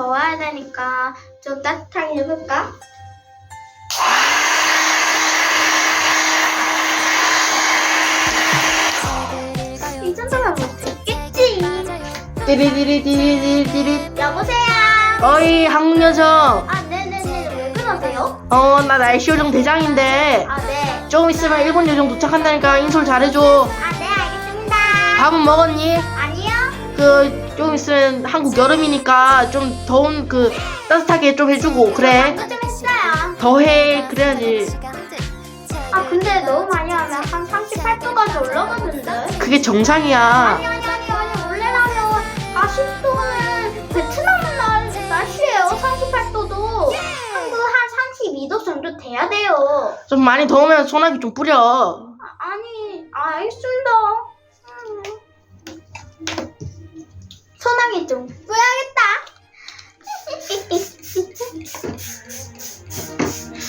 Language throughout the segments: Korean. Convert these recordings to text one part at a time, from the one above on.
있으니까 좀 따뜻하게 해볼까? 이 정도면 못 듣겠지. 띠리디리디리디리. 여보세요. 어이 한국 여정. 아 네네네 왜 그러세요? 어나 날씨 요정 대장인데 아 네. 조금 있으면 일본 요정 도착한다니까 인솔 잘해줘. 아 네 알겠습니다. 밥은 먹었니? 아니요. 그 좀 있으면 한국 여름이니까 좀 더운 그 따뜻하게 좀 해주고 그래. 방금 좀 했어요. 더해 그래야지. 아 근데 너무 많이 하면 한 38도까지 올라가는데. 그게 정상이야. 아니 아니 아니 아니 원래라면 40도는 베트남 날 날씨예요 38도도 한국 한 32도 정도 돼야 돼요 좀 많이 더우면 소나기 좀 뿌려. 아, 아니 알겠습니다 소나기 좀 뿌야겠다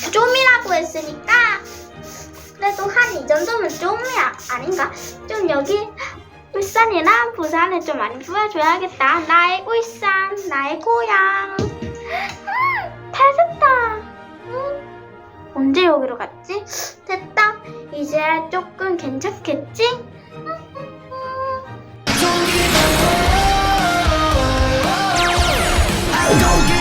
좀이라고 했으니까 그래도 한 이 정도면 좀이 아, 아닌가 좀 여기 울산이랑 부산에 좀 많이 보여줘야겠다. 나의 울산, 나의 고향. 음, 다 됐다. 음, 언제 여기로 갔지? 됐다. 이제 조금 괜찮겠지? 음, don't